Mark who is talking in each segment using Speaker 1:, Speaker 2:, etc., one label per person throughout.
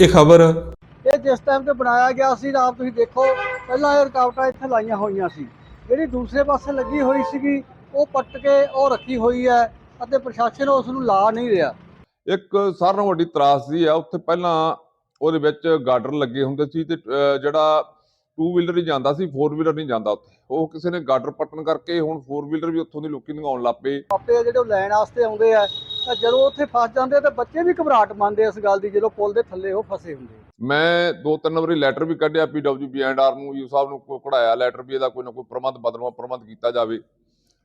Speaker 1: ਇਹ ਖਬਰ।
Speaker 2: ਇਹ ਜਿਸ ਟਾਈਮ ਤੇ ਬਣਾਇਆ ਗਿਆ ਸੀ ਆਪ ਤੁਸੀਂ ਦੇਖੋ ਪਹਿਲਾਂ ਇਹ ਰੁਕਾਵਟਾਂ ਇੱਥੇ ਲਾਈਆਂ ਹੋਈਆਂ ਸੀ। ਜਿਹੜੀ ਦੂਸਰੇ ਪਾਸੇ ਲੱਗੀ ਹੋਈ ਸੀਗੀ ਉਹ ਪੱਟ ਕੇ ਉਹ ਰੱਖੀ ਹੋਈ ਹੈ ਅਤੇ ਪ੍ਰਸ਼ਾਸਨ ਉਸ ਨੂੰ ਲਾ ਨਹੀਂ ਰਿਹਾ।
Speaker 3: ਇੱਕ ਸਾਰਿਆਂ ਨਾਲੋਂ ਵੱਡੀ ਤਰਾਸਦੀ ਆ ਉੱਥੇ ਪਹਿਲਾਂ ਉਹਦੇ ਵਿੱਚ ਗਾਰਡਰ ਲੱਗੇ ਹੁੰਦੇ ਸੀ ਤੇ ਅਹ, ਜਿਹੜਾ ਟੂ ਵੀਲਰ ਹੀ ਜਾਂਦਾ ਸੀ ਫੋਰ ਵੀਲਰ ਨਹੀਂ ਜਾਂਦਾ ਉੱਥੇ। ਉਹ ਕਿਸੇ ਨੇ ਗਾਰਡਰ ਪੱਟਣ ਕਰਕੇ ਹੁਣ ਫੋਰ ਵੀਲਰ ਵੀ ਉੱਥੋਂ ਦੀ ਲੋਕੀ ਲੰਘਾਉਣ ਲੱਗ ਪਏ।
Speaker 2: ਮਾਪੇ ਆ ਜਿਹੜੇ ਉਹ ਲੈਣ ਵਾਸਤੇ ਆਉਂਦੇ ਆ ਤਾਂ ਜਦੋਂ ਉੱਥੇ ਫਸ ਜਾਂਦੇ ਆ ਤਾਂ ਬੱਚੇ ਵੀ ਘਬਰਾਹਟ ਮੰਨਦੇ ਇਸ ਗੱਲ ਦੀ ਜਦੋਂ ਪੁਲ ਦੇ ਥੱਲੇ ਉਹ ਫਸੇ ਹੁੰਦੇ।
Speaker 3: ਮੈਂ ਦੋ ਤਿੰਨ ਵਾਰੀ ਲੈਟਰ ਵੀ ਕੱਢਿਆ ਪੀਡਬਲਯੂ ਐਂਡ ਆਰ ਨੂੰ ਯੂ ਸਾਹਿਬ ਨੂੰ ਕੋ- ਕਢਾਇਆ ਲੈਟਰ ਵੀ ਇਹਦਾ ਕੋਈ ਨਾ ਕੋਈ ਪ੍ਰਬੰਧ ਬਦਲਵਾ ਪ੍ਰਬੰਧ ਕੀਤਾ ਜਾਵੇ।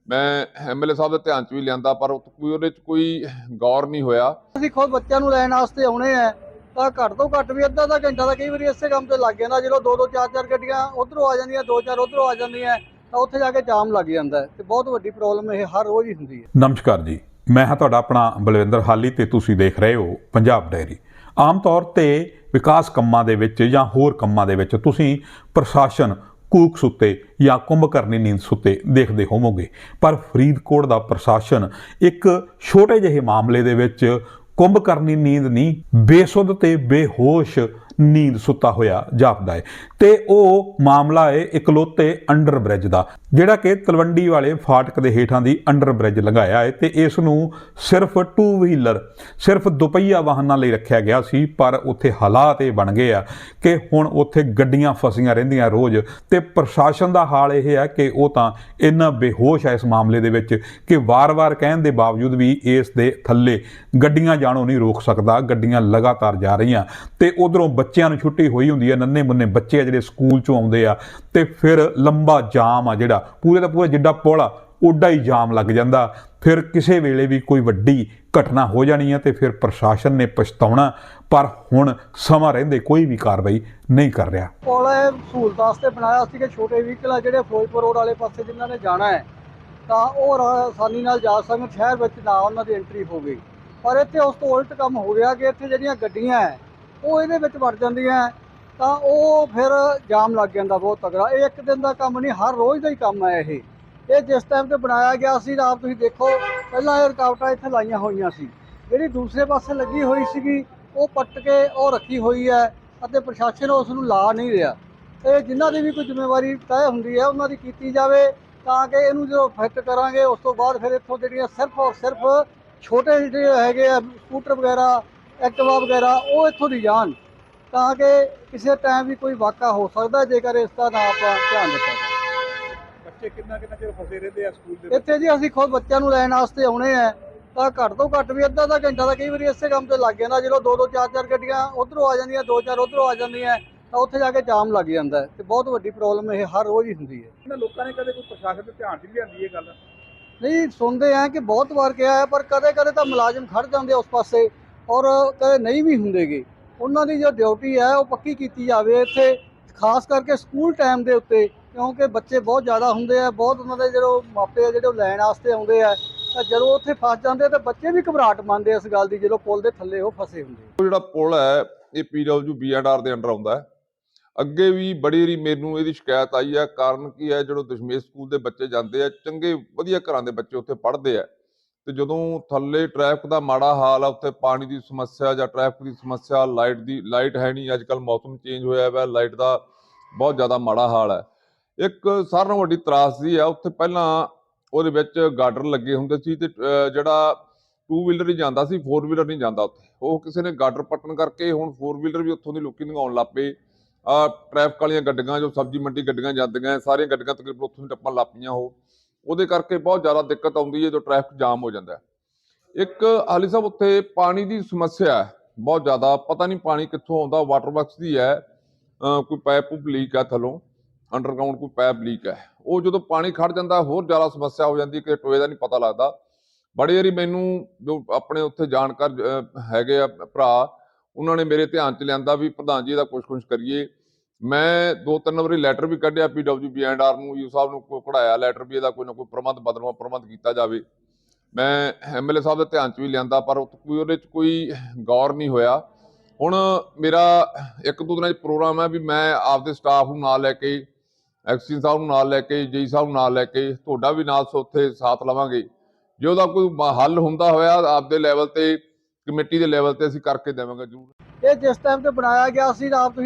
Speaker 3: ਮੈਂ ਐਮਐਲਏ ਸਾਹਿਬ ਦੇ ਧਿਆਨ 'ਚ ਵੀ ਲਿਆਂਦਾ ਪਰ ਉਹ ਕੋਈ ਉਹਦੇ 'ਚ ਕੋਈ ਗੌਰ ਨਹੀਂ ਹੋਇਆ।
Speaker 2: ਅਸੀਂ ਖੁਦ ਬੱਚਿਆਂ ਨੂੰ ਲੈਣ ਵਾਸਤੇ ਆਉਣੇ ਆ ਤਾਂ ਘੱਟ ਤੋਂ ਘੱਟ ਵੀ ਅੱਧਾ ਅੱਧਾ ਘੰਟਾ ਤਾਂ ਕਈ ਵਾਰੀ ਇਸੇ ਕੰਮ ਤੇ ਲੱਗ ਜਾਂਦਾ ਜਦੋਂ ਦੋ ਦੋ ਚਾਰ ਚਾਰ ਗੱਡੀਆਂ ਉਧਰੋਂ ਆ ਜਾਂਦੀਆਂ ਦੋ ਚਾਰ ਉਧਰੋਂ ਆ ਜਾਂਦੀਆਂ ਤਾਂ ਉੱਥੇ ਜਾ ਕੇ ਜਾਮ ਲੱਗ ਜਾਂਦਾ ਤੇ ਬਹੁਤ ਵੱਡੀ ਪ੍ਰੋਬਲਮ ਇਹ ਹਰ ਰੋਜ਼ ਹੀ ਹੁੰਦੀ ਹੈ।
Speaker 1: ਨਮਸਕਾਰ ਜੀ। ਮੈਂ ਹਾਂ ਤੁਹਾਡਾ ਆਪਣਾ ਬਲਵਿੰਦਰ ਹਾਲੀ ਤੇ ਤੁਸੀਂ ਦੇਖ ਰਹੇ ਹੋ ਪੰਜਾਬ ਡਾਇਰੀ ਆਮ ਤੌਰ ਤੇ ਵਿਕਾਸ ਕੰਮਾਂ ਦੇ ਵਿੱਚ ਜਾਂ ਹੋਰ ਕੰਮਾਂ ਦੇ ਵਿੱਚ ਤੁਸੀਂ ਪ੍ਰਸ਼ਾਸਨ ਕੂਕ ਸੁੱਤੇ ਜਾਂ ਕੁੰਭਕਰਨੀ ਨੀਂਦ ਸੁੱਤੇ ਦੇਖਦੇ ਹੋਵੋਗੇ। ਪਰ ਫਰੀਦਕੋਟ ਦਾ ਪ੍ਰਸ਼ਾਸਨ ਇੱਕ ਛੋਟੇ ਜਿਹੇ ਮਾਮਲੇ ਦੇ ਵਿੱਚ ਕੁੰਭਕਰਨੀ ਨੀਂਦ ਨਹੀਂ, ਬੇਸੁੱਧ ਤੇ ਬੇਹੋਸ਼ ਨੀਂਦ ਸੁੱਤਾ ਹੋਇਆ ਜਾਪਦਾ ਹੈ। ਤੇ ਉਹ ਮਾਮਲਾ ਹੈ ਇਕਲੋਤੇ ਅੰਡਰ ਬ੍ਰਿਜ ਦਾ। ਜਿਹੜਾ ਕਿ ਤਲਵੰਡੀ ਵਾਲੇ ਫਾਟਕ ਦੇ ਹੇਠਾਂ ਦੀ ਅੰਡਰ ਬ੍ਰਿਜ ਲਗਾਇਆ ਹੈ ਤੇ ਇਸ ਨੂੰ ਸਿਰਫ ਟੂ ਵੀਲਰ ਸਿਰਫ ਦੁਪਹੀਆ ਵਾਹਨਾਂ ਲਈ ਰੱਖਿਆ ਗਿਆ ਸੀ, ਪਰ ਉੱਥੇ ਹਾਲਾਤ ਇਹ ਬਣ ਗਏ ਆ ਕਿ ਹੁਣ ਉੱਥੇ ਗੱਡੀਆਂ ਫਸੀਆਂ ਰਹਿੰਦੀਆਂ ਰੋਜ਼ ਤੇ ਪ੍ਰਸ਼ਾਸਨ ਦਾ ਹਾਲ ਇਹ ਹੈ ਕਿ ਉਹ ਤਾਂ ਇੰਨਾ ਬੇਹੋਸ਼ ਹੈ ਇਸ ਮਾਮਲੇ ਦੇ ਵਿੱਚ ਕਿ ਵਾਰ-ਵਾਰ ਕਹਿਣ ਦੇ ਬਾਵਜੂਦ ਵੀ ਇਸ ਦੇ ਥੱਲੇ ਗੱਡੀਆਂ ਜਾਣੋਂ ਨਹੀਂ ਰੋਕ ਸਕਦਾ, ਗੱਡੀਆਂ ਲਗਾਤਾਰ ਜਾ ਰਹੀਆਂ ਤੇ ਉਧਰੋਂ ਬੱਚਿਆਂ ਨੂੰ ਛੁੱਟੀ ਹੋਈ ਹੁੰਦੀ ਹੈ ਨੰਨੇ ਮੁੰਨੇ ਬੱਚੇ ਆ ਜਿਹੜੇ ਸਕੂਲ ਚੋਂ ਆਉਂਦੇ ਆ ਤੇ ਫਿਰ ਲੰਬਾ ਜਾਮ ਆ ਜਿਹੜਾ ਪੂਰੇ ਦਾ ਪੂਰਾ ਜਿੱਡਾ ਪੁਲ ਆ ਓਡਾ ਹੀ ਜਾਮ ਲੱਗ ਜਾਂਦਾ। ਫਿਰ ਕਿਸੇ ਵੇਲੇ ਵੀ ਕੋਈ ਵੱਡੀ ਘਟਨਾ ਹੋ ਜਾਣੀ ਹੈ ਤੇ ਫਿਰ ਪ੍ਰਸ਼ਾਸਨ ਨੇ ਪਛਤਾਉਣਾ, ਪਰ ਹੁਣ ਸਮਾਂ ਰਹਿੰਦੇ ਕੋਈ ਵੀ ਕਾਰਵਾਈ ਨਹੀਂ ਕਰ ਰਿਹਾ।
Speaker 2: ਪੁਲ ਇਹ ਸਹੂਲਤ ਵਾਸਤੇ ਬਣਾਇਆ ਸੀ ਕਿ ਛੋਟੇ ਵਹੀਕਲ ਆ ਜਿਹੜੇ ਫਿਰੋਜ਼ਪੁਰ ਰੋਡ ਵਾਲੇ ਪਾਸੇ ਜਿਨ੍ਹਾਂ ਨੇ ਜਾਣਾ ਹੈ, ਤਾਂ ਉਹ ਆਸਾਨੀ ਨਾਲ ਜਾ ਸਕਣ, ਸ਼ਹਿਰ ਵਿੱਚ ਨਾ ਉਹਨਾਂ ਦੀ ਐਂਟਰੀ ਹੋ ਗਈ ਪਰ ਇੱਥੇ ਉਸ ਤੋਂ ਉਲਟ ਕੰਮ ਹੋ ਗਿਆ ਕਿ ਇੱਥੇ ਜਿਹੜੀਆਂ ਗੱਡੀਆਂ ਹੈ, ਉਹ ਇਹਦੇ ਵਿੱਚ ਵੜ ਜਾਂਦੀਆਂ ਤਾਂ ਉਹ ਫਿਰ ਜਾਮ ਲੱਗ ਜਾਂਦਾ ਬਹੁਤ ਤਗੜਾ ਇਹ ਇੱਕ ਦਿਨ ਦਾ ਕੰਮ ਨਹੀਂ, ਹਰ ਰੋਜ਼ ਦਾ ਹੀ ਕੰਮ ਹੈ ਇਹ। ਇਹ ਜਿਸ ਟਾਈਮ ਤੇ ਬਣਾਇਆ ਗਿਆ ਸੀ, ਆਪ ਤੁਸੀਂ ਦੇਖੋ, ਪਹਿਲਾਂ ਇਹ ਰੁਕਾਵਟਾਂ ਇੱਥੇ ਲਾਈਆਂ ਹੋਈਆਂ ਸੀ। ਜਿਹੜੀ ਦੂਸਰੇ ਪਾਸੇ ਲੱਗੀ ਹੋਈ ਸੀਗੀ, ਉਹ ਪੱਟ ਕੇ ਉਹ ਰੱਖੀ ਹੋਈ ਹੈ ਅਤੇ ਪ੍ਰਸ਼ਾਸਨ ਉਸ ਨੂੰ ਲਾ ਨਹੀਂ ਰਿਹਾ। ਤੇ ਜਿਨ੍ਹਾਂ ਦੀ ਵੀ ਕੋਈ ਜ਼ਿੰਮੇਵਾਰੀ ਤੈਅ ਹੁੰਦੀ ਹੈ, ਉਹਨਾਂ ਦੀ ਕੀਤੀ ਜਾਵੇ ਤਾਂ ਕਿ ਇਹਨੂੰ ਜਦੋਂ ਫਿੱਟ ਕਰਾਂਗੇ, ਉਸ ਤੋਂ ਬਾਅਦ ਫਿਰ ਇੱਥੋਂ ਜਿਹੜੀਆਂ ਸਿਰਫ ਔਰ ਸਿਰਫ ਛੋਟੇ ਜਿਹੜੇ ਹੈਗੇ ਆ, ਸਕੂਟਰ ਵਗੈਰਾ, ਐਕਟਿਵਾ ਵਗੈਰਾ, ਉਹ ਇੱਥੋਂ ਦੀ ਜਾਣ। ਤਾਂ ਕਿ ਕਿਸੇ ਟਾਈਮ ਵੀ ਕੋਈ ਵਾਕਾ ਹੋ ਸਕਦਾ ਜੇਕਰ ਇਸ ਦਾ ਨਾ ਆਪਾਂ ਧਿਆਨ ਦਿੱਤਾ ਜਾਵੇ।
Speaker 4: ਬੱਚੇ ਕਿੰਨਾ ਕਿੰਨਾ ਚਿਰ ਫਸੇ ਰਹਿੰਦੇ ਆ ਸਕੂਲ ਦੇ
Speaker 2: ਇੱਥੇ ਜੀ ਅਸੀਂ ਖੁਦ ਬੱਚਿਆਂ ਨੂੰ ਲੈਣ ਵਾਸਤੇ ਆਉਣੇ ਆ। ਤਾਂ ਘੱਟ ਤੋਂ ਘੱਟ ਵੀ ਅੱਧਾ ਅੱਧਾ ਘੰਟਾ ਤਾਂ ਕਈ ਵਾਰੀ ਇਸੇ ਕੰਮ ਤੇ ਲੱਗ ਜਾਂਦਾ ਜਦੋਂ ਦੋ ਦੋ ਚਾਰ ਚਾਰ ਗੱਡੀਆਂ ਉਧਰੋਂ ਆ ਜਾਂਦੀਆਂ ਦੋ ਚਾਰ ਉਧਰੋਂ ਆ ਜਾਂਦੀਆਂ ਤਾਂ ਉੱਥੇ ਜਾ ਕੇ ਜਾਮ ਲੱਗ ਜਾਂਦਾ ਤੇ ਬਹੁਤ ਵੱਡੀ ਪ੍ਰੋਬਲਮ ਇਹ ਹਰ ਰੋਜ਼ ਹੀ ਹੁੰਦੀ ਹੈ।
Speaker 4: ਇਹਨਾਂ ਲੋਕਾਂ ਨੇ ਕਦੇ ਕੋਈ ਪ੍ਰਸ਼ਾਸਨ ਦੇ ਧਿਆਨ 'ਚ ਨਹੀਂ ਲਿਆਂਦੀ ਇਹ ਗੱਲ?
Speaker 2: ਨਹੀਂ ਸੁਣਦੇ ਆ ਕਿ ਬਹੁਤ ਵਾਰ ਕਿਹਾ ਹੈ ਪਰ ਕਦੇ ਕਦੇ ਤਾਂ ਮੁਲਾਜ਼ਮ ਖੜ ਜਾਂਦੇ ਉਸ ਪਾਸੇ ਔਰ ਕਦੇ ਨਹੀਂ ਵੀ ਹੁੰਦੇਗੇ। ਉਹਨਾਂ ਦੀ ਜੋ ਡਿਊਟੀ ਹੈ ਉਹ ਪੱਕੀ ਕੀਤੀ ਜਾਵੇ ਇੱਥੇ, ਖਾਸ ਕਰਕੇ ਸਕੂਲ ਟਾਈਮ ਦੇ ਉੱਤੇ, ਕਿਉਂਕਿ ਬੱਚੇ ਬਹੁਤ ਜ਼ਿਆਦਾ ਹੁੰਦੇ ਆ, ਬਹੁਤ ਉਹਨਾਂ ਦੇ ਜਦੋਂ ਮਾਪੇ ਆ, ਜਿਹੜੇ ਉਹ ਲੈਣ ਵਾਸਤੇ ਆਉਂਦੇ ਆ, ਤਾਂ ਜਦੋਂ ਉੱਥੇ ਫਸ ਜਾਂਦੇ ਆ, ਤਾਂ ਬੱਚੇ ਵੀ ਘਬਰਾਹਟ ਮੰਨਦੇ ਇਸ ਗੱਲ ਦੀ, ਜਦੋਂ ਪੁਲ ਦੇ ਥੱਲੇ ਉਹ ਫਸੇ ਹੁੰਦੇ
Speaker 3: ਉਹ ਜਿਹੜਾ ਪੁਲ ਹੈ, ਇਹ ਪੀਡਬਲਯੂ ਐਂਡ ਆਰ ਦੇ ਅੰਡਰ ਆਉਂਦਾ ਹੈ। ਅੱਗੇ ਵੀ ਬੜੀ ਵਾਰੀ ਮੈਨੂੰ ਇਹਦੀ ਸ਼ਿਕਾਇਤ ਆਈ ਹੈ, ਕਾਰਨ ਕੀ ਹੈ, ਜਦੋਂ ਦਸ਼ਮੇਸ਼ ਸਕੂਲ ਦੇ ਬੱਚੇ ਜਾਂਦੇ ਆ, ਚੰਗੇ ਵਧੀਆ ਘਰਾਂ ਦੇ ਬੱਚੇ ਉੱਥੇ ਪੜ੍ਹਦੇ ਆ। ਤੇ ਜਦੋਂ ਥੱਲੇ ਟ੍ਰੈਫਿਕ ਦਾ ਮਾੜਾ ਹਾਲ ਆ, ਉੱਥੇ ਪਾਣੀ ਦੀ ਸਮੱਸਿਆ ਜਾਂ ਟ੍ਰੈਫਿਕ ਦੀ ਸਮੱਸਿਆ ਲਾਈਟ ਦੀ ਲਾਈਟ ਹੈ ਨਹੀਂ ਅੱਜ ਕੱਲ ਮੌਸਮ ਚੇਂਜ ਹੋਇਆ ਹੋਇਆ ਲਾਈਟ ਦਾ ਬਹੁਤ ਜ਼ਿਆਦਾ ਮਾੜਾ ਹਾਲ ਹੈ ਇੱਕ ਸਾਰਿਆਂ ਨਾਲੋਂ ਵੱਡੀ ਤਰਾਸਦੀ ਆ, ਉੱਥੇ ਪਹਿਲਾਂ ਉਹਦੇ ਵਿੱਚ ਗਾਰਡਰ ਲੱਗੇ ਹੁੰਦੇ ਸੀ ਤੇ ਜਿਹੜਾ ਟੂ ਵੀਲਰ ਹੀ ਜਾਂਦਾ ਸੀ ਫੋਰ ਵੀਲਰ ਨਹੀਂ ਜਾਂਦਾ ਉੱਥੇ। ਉਹ ਕਿਸੇ ਨੇ ਗਾਰਡਰ ਪੱਟਣ ਕਰਕੇ ਹੁਣ ਫੋਰ ਵੀਲਰ ਵੀ ਉੱਥੋਂ ਦੀ ਲੋਕੀ ਲੰਘਾਉਣ ਲੱਗ ਪਏ। ਆ ਟ੍ਰੈਫਿਕ ਵਾਲੀਆਂ ਗੱਡੀਆਂ, ਜੋ ਸਬਜ਼ੀ ਮੰਡੀ ਗੱਡੀਆਂ ਜਾਂਦੀਆਂ, ਸਾਰੀਆਂ ਗੱਡੀਆਂ ਤਕਰੀਬਨ ਉੱਥੋਂ ਦੀ ਟੱਪਣ ਲੱਗ ਪਈਆਂ ਉਹ। ਉਹਦੇ ਕਰਕੇ ਬਹੁਤ ਜ਼ਿਆਦਾ ਦਿੱਕਤ ਆਉਂਦੀ ਹੈ ਜੋ ਟ੍ਰੈਫਿਕ ਜਾਮ ਹੋ ਜਾਂਦਾ ਹੈ। ਇੱਕ ਹਾਲੀ ਸਾਹਿਬ ਉੱਥੇ ਪਾਣੀ ਦੀ ਸਮੱਸਿਆ ਹੈ ਬਹੁਤ ਜ਼ਿਆਦਾ ਪਤਾ ਨਹੀਂ ਪਾਣੀ ਕਿੱਥੋਂ ਆਉਂਦਾ ਵਾਟਰ ਵਰਕਸ ਦੀ ਹੈ ਕੋਈ ਪਾਈਪ ਪੂਪ ਲੀਕ ਹੈ ਥੱਲੋਂ ਅੰਡਰਗਰਾਉਂਡ ਕੋਈ ਪਾਈਪ ਲੀਕ ਹੈ। ਉਹ ਜਦੋਂ ਪਾਣੀ ਖੜ ਜਾਂਦਾ ਹੋਰ ਜ਼ਿਆਦਾ ਸਮੱਸਿਆ ਹੋ ਜਾਂਦੀ ਕਿ ਟੋਏ ਦਾ ਨਹੀਂ ਪਤਾ ਲੱਗਦਾ। ਬੜੀ ਵਾਰੀ ਮੈਨੂੰ ਜੋ ਆਪਣੇ ਉੱਥੇ ਜਾਣਕਾਰ ਅਹ, ਹੈਗੇ ਆ ਭਰਾ ਉਹਨਾਂ ਨੇ ਮੇਰੇ ਧਿਆਨ 'ਚ ਲਿਆਂਦਾ ਵੀ ਪ੍ਰਧਾਨ ਜੀ ਇਹਦਾ ਕੁਛ ਕੁਛ ਕਰੀਏ। ਮੈਂ ਦੋ ਤਿੰਨ ਵਾਰੀ ਲੈਟਰ ਵੀ ਕੱਢਿਆ ਪੀਡਬਲਯੂ ਐਂਡ ਆਰ ਨੂੰ ਯੂ ਸਾਹਿਬ ਨੂੰ ਕਢਾਇਆ ਲੈਟਰ ਵੀ ਇਹਦਾ ਕੋਈ ਨਾ ਕੋਈ ਪ੍ਰਬੰਧ ਬਦਲਵਾ, ਪ੍ਰਬੰਧ ਕੀਤਾ ਜਾਵੇ। ਮੈਂ ਐਮਐਲਏ ਸਾਹਿਬ ਦੇ ਧਿਆਨ 'ਚ ਵੀ ਲਿਆਂਦਾ, ਪਰ ਕੋਈ ਉਹਦੇ 'ਚ ਕੋਈ ਗੌਰ ਨਹੀਂ ਹੋਇਆ। ਹੁਣ ਮੇਰਾ ਇੱਕ ਦੋ ਦਿਨਾਂ 'ਚ ਪ੍ਰੋਗਰਾਮ ਹੈ ਵੀ ਮੈਂ ਆਪਦੇ ਸਟਾਫ ਨੂੰ ਨਾਲ ਲੈ ਕੇ ਐਕਸੀਅਨ ਸਾਹਿਬ ਨੂੰ ਨਾਲ ਲੈ ਕੇ ਜੀ ਸਾਹਿਬ ਨੂੰ ਨਾਲ ਲੈ ਕੇ ਤੁਹਾਡਾ ਵੀ ਨਾਲ ਉੱਥੇ ਸਾਥ ਲਵਾਂਗੇ। ਜੇ ਉਹਦਾ ਕੋਈ ਹੱਲ ਹੁੰਦਾ ਹੋਇਆ ਆਪਦੇ ਲੈਵਲ ਤੇ, ਕਮੇਟੀ ਦੇ ਲੈਵਲ ਤੇ ਅਸੀਂ ਕਰਕੇ ਦੇਵਾਂਗੇ ਜ਼ਰੂਰ।
Speaker 2: ਇਹ ਜਿਸ ਟਾਈਮ ਤੇ ਬਣਾਇਆ ਗਿਆ ਸੀ ਆਪ ਤੁਸੀਂ